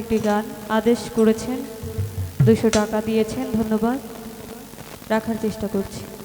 একটি গান আদেশ করেছেন। দুশো টাকা দিয়েছেন ধন্যবাদ। রাখার চেষ্টা করছি।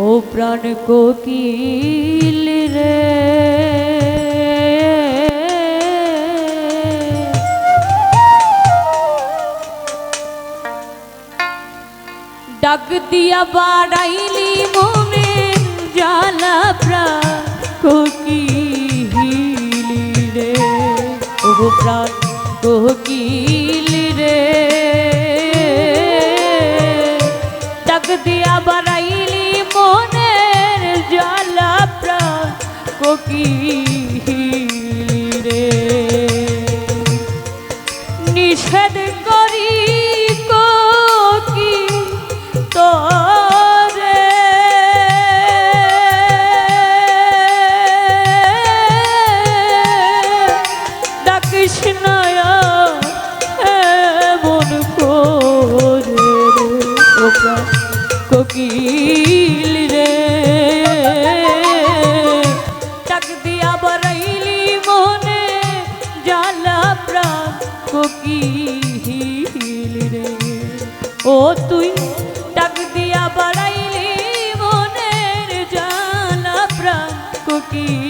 ओ प्राण को कील रे। डग दिया बाड़ी কি কি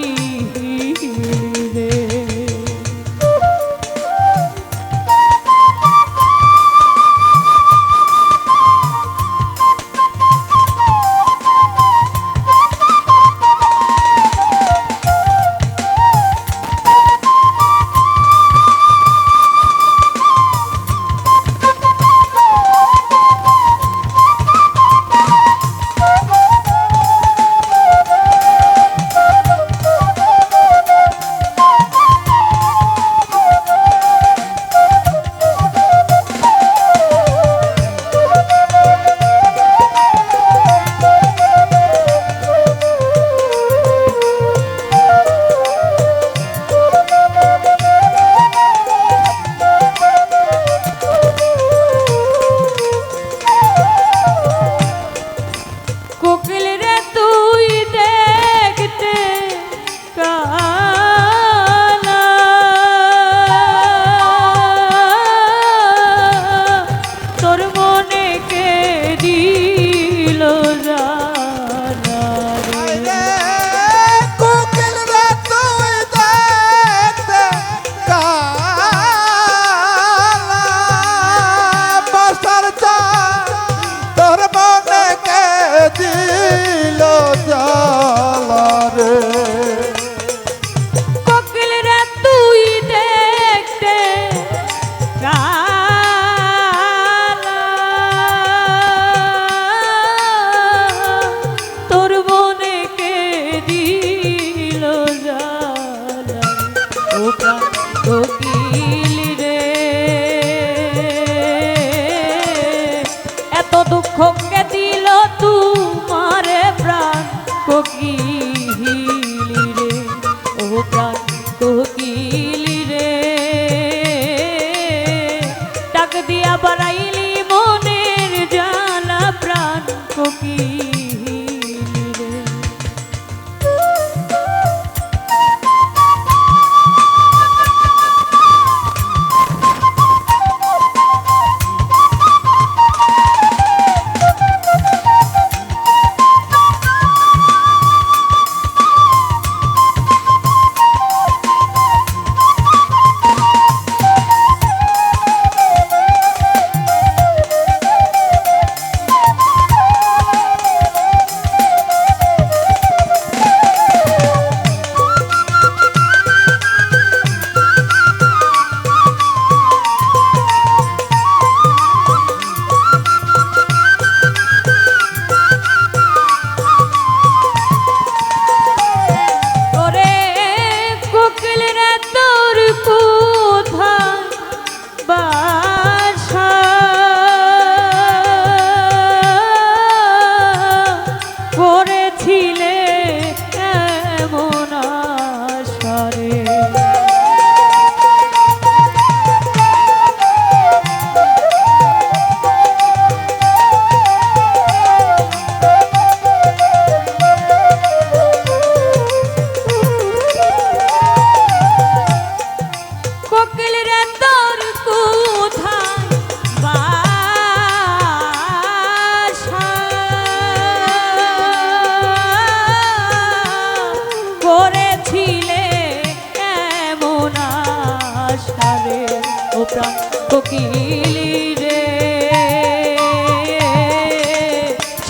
দেখিলি রে।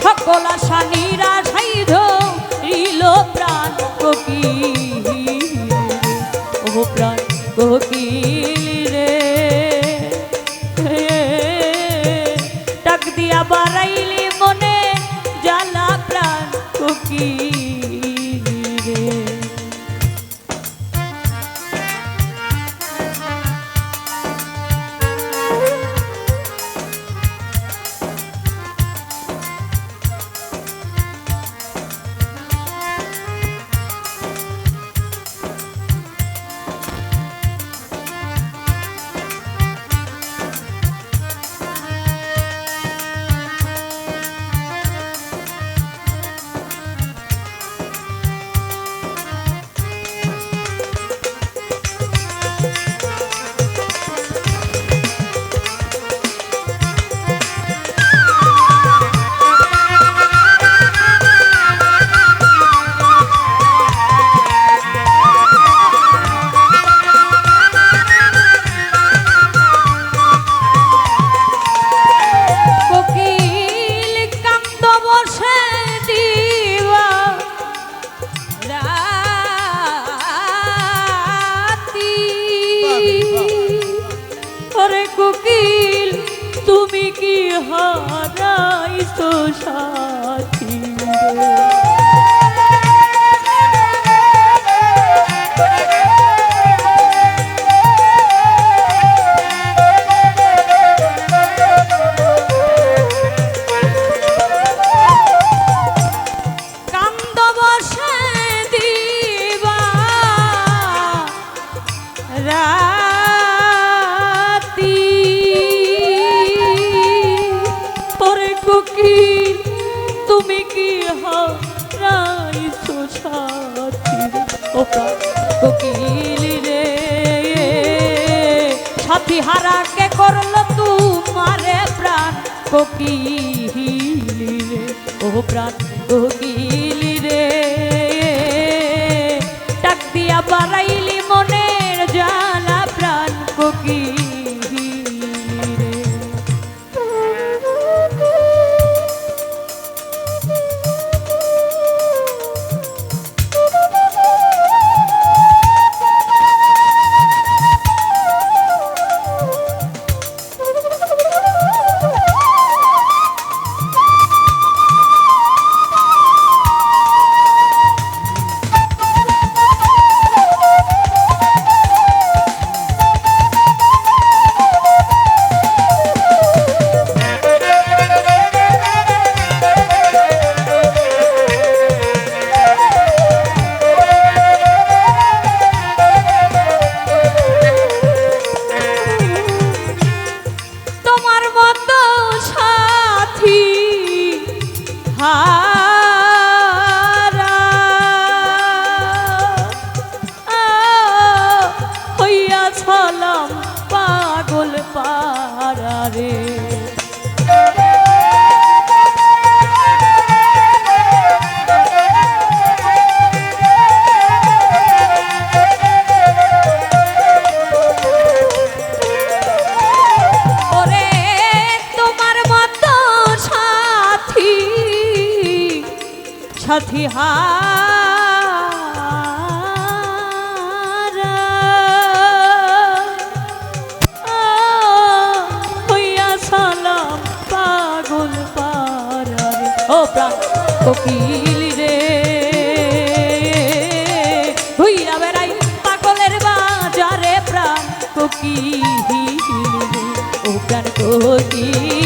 সকল আশা নিরাশাই ধরিল প্রাণ কপি ও প্রাণ কপি তুষার সাথী হারা কে করল তোমারে প্রাণ কোকিলে ও প্রাণ কোকিল কোকিল রে। হইয়া বেড়াই পাগলের বাজারে প্রাণ কোকিল ও প্রাণ কোকিল